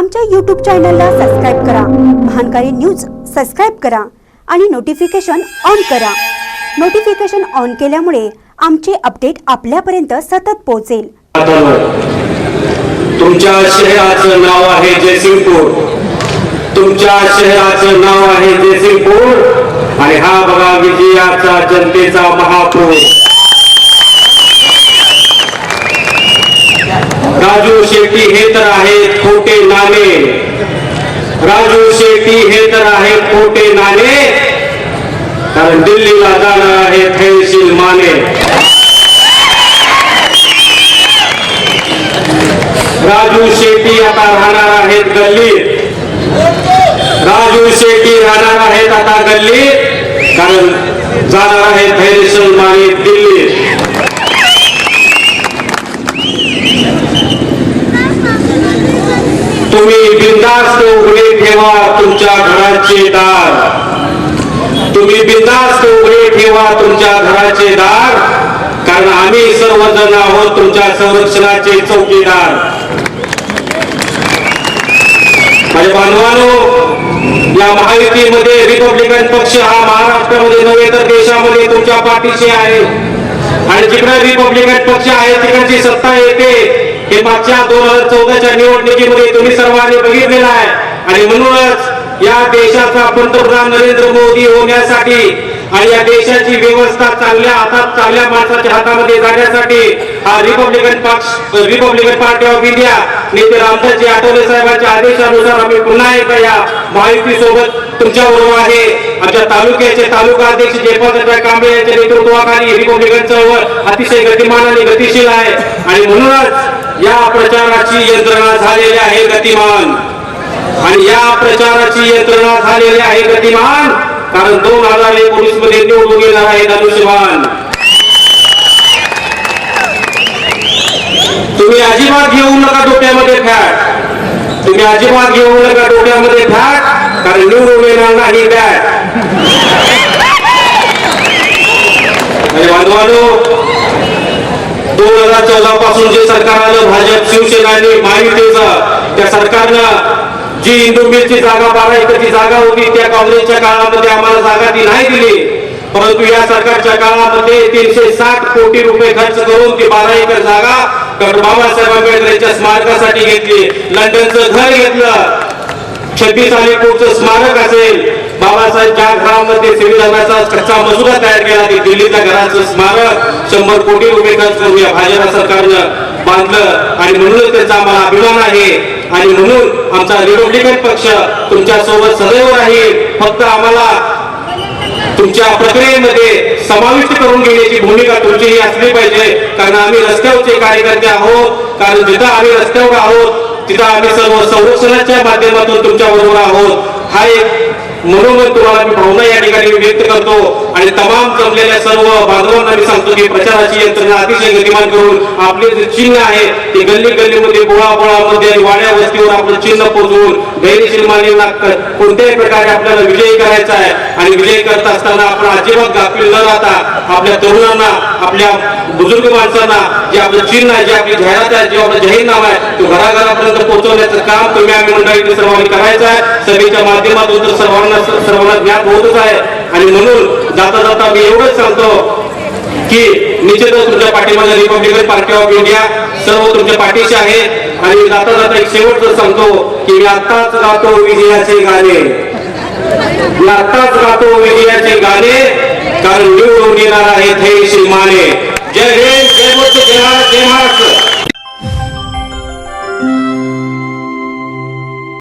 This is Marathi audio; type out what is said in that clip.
आमच्या यूट्यूब चॅनलला सबस्क्राईब करा. महानकारी न्यूज सबस्क्राईब करा आणि नोटिफिकेशन ऑन करा. नोटिफिकेशन ऑन केल्यामुळे आमचे अपडेट आपल्यापर्यंत सतत पोहोचेल. तुमच्या शहराचं नाव आहे जयसिंगपूर. तुमच्या शहराचं नाव आहे जयसिंगपूर. आणि हा बघा विजयाचा जनतेचा महापूर. राजू शेट्टी हे तर आहेत खोटे नाणे. राजू शेट्टी हे तर आहेत खोटे नाणे. कारण दिल्लीला जाणार आहे थैशील माने. राजू शेट्टी आता राहणार आहेत गल्ली. राजू शेट्टी राहणार आहेत आता गल्ली. कारण जाणार आहे धैर्यशील माने दिल्ली तुम्ही बिंदास्त उघडे ठेवा तुमच्या घराचे दार. तुम्ही बिंदास्त उघडे ठेवा तुमच्या घराचे दार कारण आम्ही सर्वजण आहोत तुमच्या संरक्षणाचे चौकीदार. माझ्या बांधवानो या महायुतीमध्ये रिपब्लिकन पक्ष हा महाराष्ट्रामध्ये नव्हे तर देशामध्ये तुमच्या पाठीशी आहे. आणि जिकडे रिपब्लिकन पक्ष आहे तिकडची सत्ता येते. हे मागच्या दोन हजार चौदाच्या निवडणुकीमध्ये तुम्ही सर्वांनी बघितलेलं आहे. आणि म्हणूनच या देशाचा पंतप्रधान नरेंद्र मोदी होण्यासाठी आणि या देशाची व्यवस्था चांगल्या हातात चांगल्या माणसाच्या हातामध्ये जाण्यासाठी हा रिपब्लिकन पक्ष रिपब्लिकन पार्टी ऑफ इंडिया नेते रामदासजी आठवले साहेबांच्या आदेशानुसार आम्ही पुन्हा एकदा या महायुती सोबत तुमच्या बरोबर आहे. आमच्या तालुक्याचे तालुका अध्यक्ष जयपाल कांबळे यांच्या नेतृत्वाखाली रिपब्लिकन चळवळ अतिशय गतिमान आणि गतिशील आहे. आणि म्हणूनच या प्रचाराची यंत्रणा झालेली आहे गतिमान. आणि या प्रचाराची यंत्रणा झालेली आहे गतिमान कारण दोन हजार एकोणीसमध्ये निवडून येणार आहे धनुष्यबाण तुम्ही अजिबात घेऊ नका डोक्यामध्ये फॅट. तुम्ही अजिबात घेऊ नका डोक्यामध्ये फॅट कारण निवडून येणार नाही फॅट. बांधवानो दोन हजार चौदा पासून जे सरकार आलं भाजप शिवसेना आणि महायुतीचं त्या सरकारनं जी इंदू जागा बारा एकरची जागा होती त्या काँग्रेसच्या काळामध्ये आम्हाला जागा ती नाही दिली. परंतु या सरकारच्या काळामध्ये तीनशे साठ कोटी रुपये खर्च करून ती बारा एकर जागा बाबासाहेब आंबेडकरांच्या स्मारकासाठी घेतली. लंडनचं घर घेतलं. छब्बीस कोटचं स्मारक असेल. बाबासाहेब ज्या घरामध्ये संविधानाचा कच्चा मसुदा तयार केला. ते दिल्लीच्या घराचं स्मारक. शंभर कोटी रुपये खर्च करून या भाजपा सरकारनं बांधलं. आणि म्हणूनच त्याचा आम्हाला अभिमान आहे. आणि म्हणून आमचा रिपब्लिकन पक्ष तुमच्यासोबत सदैव राहील. फक्त आम्हाला तुमच्या प्रक्रियेमध्ये समाविष्ट करून घेण्याची भूमिका तुमची ही असली पाहिजे. कारण आम्ही रस्त्यावरचे कार्यकर्ते आहोत. कारण जिथं आम्ही रस्त्यावर आहोत तिथं आम्ही सर्व संरक्षणाच्या माध्यमातून तुमच्या बरोबर आहोत. हा एक म्हणून तुम्हाला मी भावना या ठिकाणी व्यक्त करतो. आणि तमाम जमलेल्या सर्व बांधवांना मी सांगतो की प्रचाराची यंत्रणा अतिशय गतिमान करून आपले जे चिन्ह आहे ते गल्ली गल्लीमध्ये बोळा बोळामध्ये आणि वाड्या वस्तीवर आपलं चिन्ह पोहोचवून धैर्यशील कोणत्याही प्रकारे आपल्याला विजयी करायचा आहे आणि विजयी करत असताना आपण अजिबात गाफील न राहता आपल्या तरुणांना आपल्या बुजुर्ग माणसांना जे आपलं चिन्ह आहे जे आपली जाहिरात आहे जे आपलं जाहीरनामा आहे तो घराघरापर्यंत पोहोचवण्याचं काम तुम्ही आम्ही मंडळी सर्वांनी करायचं आहे. सभेच्या माध्यमातून तर सर्वांना सर्वांना ज्ञान होतच आहे. आणि म्हणून जाता जाता मी एवढंच सांगतो की निश्चितच तुमच्या पाठीमध्ये रिपब्लिकन पार्टी ऑफ इंडिया सर्व तुमच्या पाठीशी आहे. आणि जाता जाता एक शेवटच सांगतो की मी आताच गातो विजयाचे गाणे. मी आताच गातो विजयाचे गाणे. कारण निवडून येणार आहे हे श्रीमाने